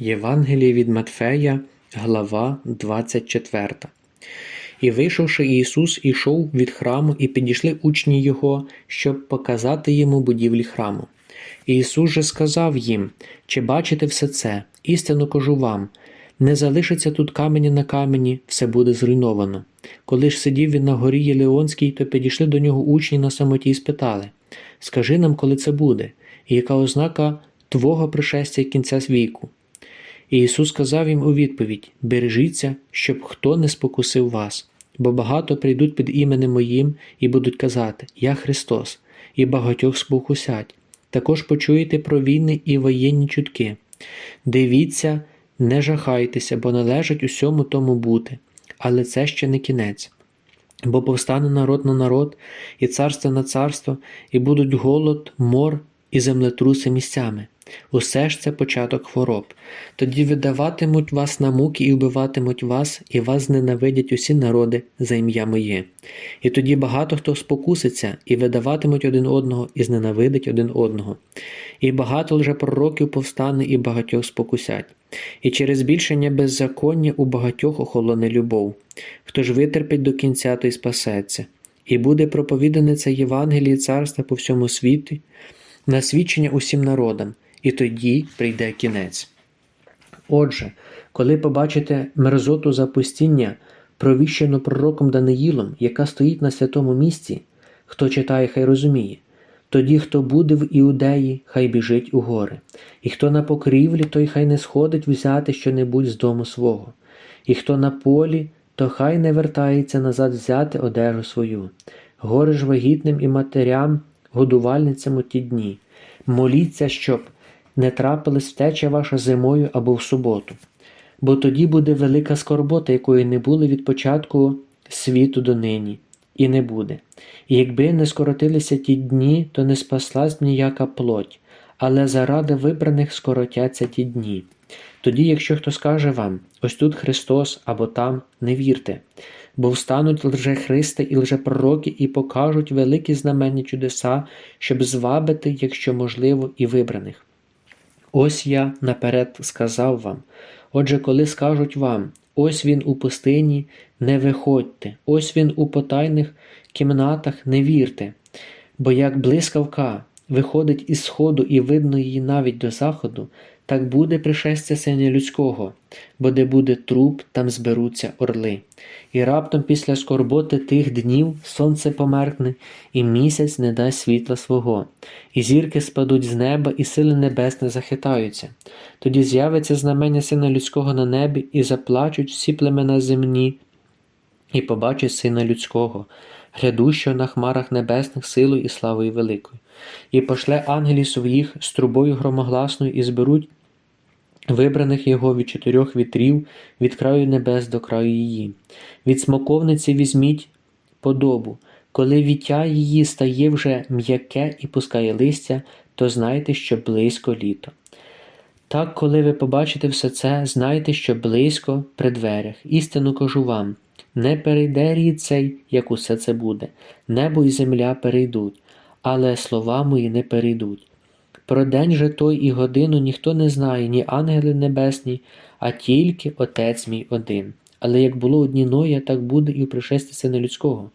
Євангеліє від Матфея, глава 24. І вийшовши Ісус ішов від храму, і підійшли учні Його, щоб показати йому будівлі храму. Ісус же сказав їм: Чи бачите все це? Істинно кажу вам, не залишиться тут каменя на камені, все буде зруйновано. Коли ж сидів він на горі Єлеонській, то підійшли до нього учні на самоті і спитали: Скажи нам, коли це буде, і яка ознака Твого пришестя кінця віку? Ісус сказав їм у відповідь: Бережіться, щоб хто не спокусив вас, бо багато прийдуть під іменем Моїм і будуть казати: Я Христос, і багатьох спокусять. Також почуєте про війни і воєнні чутки. Дивіться, не жахайтеся, бо належить усьому тому бути, але це ще не кінець. Бо повстане народ на народ, і царство на царство, і будуть голод, мор і землетруси місцями. Усе ж це початок хвороб. Тоді видаватимуть вас на муки і вбиватимуть вас, і вас зненавидять усі народи за ім'я моє. І тоді багато хто спокуситься, і видаватимуть один одного, і зненавидить один одного. І багато лжепророків повстане, і багатьох спокусять. І через збільшення беззаконня у багатьох охолоне любов. Хто ж витерпить до кінця, той спасеться. І буде проповідане це Євангеліє царства по всьому світі, на свідчення усім народам, і тоді прийде кінець. Отже, коли побачите мерзоту запустіння, провіщену пророком Даниїлом, яка стоїть на святому місці, хто читає, хай розуміє. Тоді, хто буде в Іудеї, хай біжить у гори, і хто на покрівлі, той хай не сходить взяти щонебудь з дому свого, і хто на полі, то хай не вертається назад взяти одежу свою. Горе ж вагітним і матерям, годувальницям у ті дні. Моліться, щоб не трапилась втеча ваша зимою або в суботу, бо тоді буде велика скорбота, якої не було від початку світу до нині, і не буде. І якби не скоротилися ті дні, то не спаслась ніяка плоть, але заради вибраних скоротяться ті дні. Тоді, якщо хто скаже вам, ось тут Христос або там, не вірте, бо встануть лжехристи і лжепророки і покажуть великі знаменні чудеса, щоб звабити, якщо можливо, і вибраних. Ось я наперед сказав вам. Отже, коли скажуть вам, ось він у пустині, не виходьте, ось він у потайних кімнатах, не вірте, бо як блискавка виходить із сходу і видно її навіть до заходу, так буде пришестя сина людського, бо де буде труп, там зберуться орли. І раптом після скорботи тих днів сонце померкне, і місяць не дасть світла свого, і зірки спадуть з неба, і сили небесне захитаються. Тоді з'явиться знамення сина людського на небі, і заплачуть всі племена земні, і побачать сина людського, глядущого на хмарах небесних силою і славою великою, і пошле ангелів своїх з трубою громогласною, і зберуть вибраних його від чотирьох вітрів, від краю небес до краю її. Від смоковниці візьміть подобу. Коли віття її стає вже м'яке і пускає листя, то знайте, що близько літо. Так, коли ви побачите все це, знайте, що близько при дверях. Істину кажу вам, не перейде рід цей, як усе це буде, небо і земля перейдуть, але слова мої не перейдуть. Про день же той і годину ніхто не знає, ні ангели небесні, а тільки Отець мій один. Але як було одні Ноя, так буде і у пришесті Сина Людського.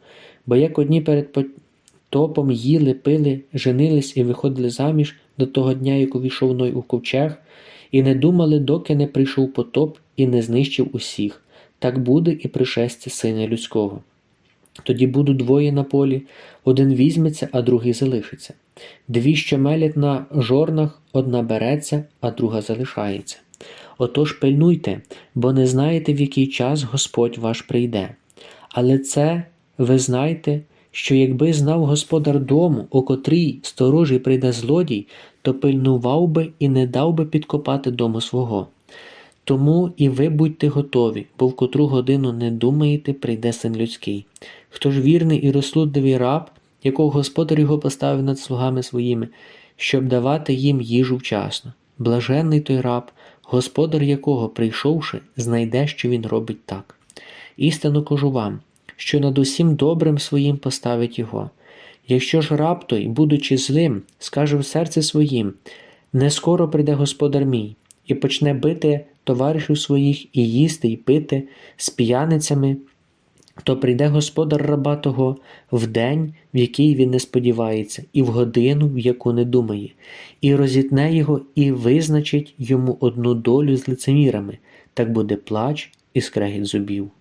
Бо як одні перед потопом їли, пили, женились і виходили заміж до того дня, як увійшов Ной у ковчег, і не думали, доки не прийшов потоп і не знищив усіх, так буде і пришестя Сина Людського. Тоді будуть двоє на полі, один візьметься, а другий залишиться. Дві, що мелять на жорнах, одна береться, а друга залишається. Отож пильнуйте, бо не знаєте, в який час Господь ваш прийде. Але це ви знайте, що якби знав господар дому, у котрій сторожий прийде злодій, то пильнував би і не дав би підкопати дому свого. Тому і ви будьте готові, бо в котру годину не думаєте, прийде син людський. Хто ж вірний і розсудливий раб, якого господар його поставив над слугами своїми, щоб давати їм їжу вчасно. Блаженний той раб, господар якого, прийшовши, знайде, що він робить так. Істинно кажу вам, що над усім добрим своїм поставить його. Якщо ж раб той, будучи злим, скаже в серці своїм: не скоро прийде господар мій, і почне бити товаришів своїх і їсти, і пити з п'яницями, то прийде господар раба того в день, в який він не сподівається, і в годину, в яку не думає, і розітне його, і визначить йому одну долю з лицемірами, так буде плач і скрегіт зубів.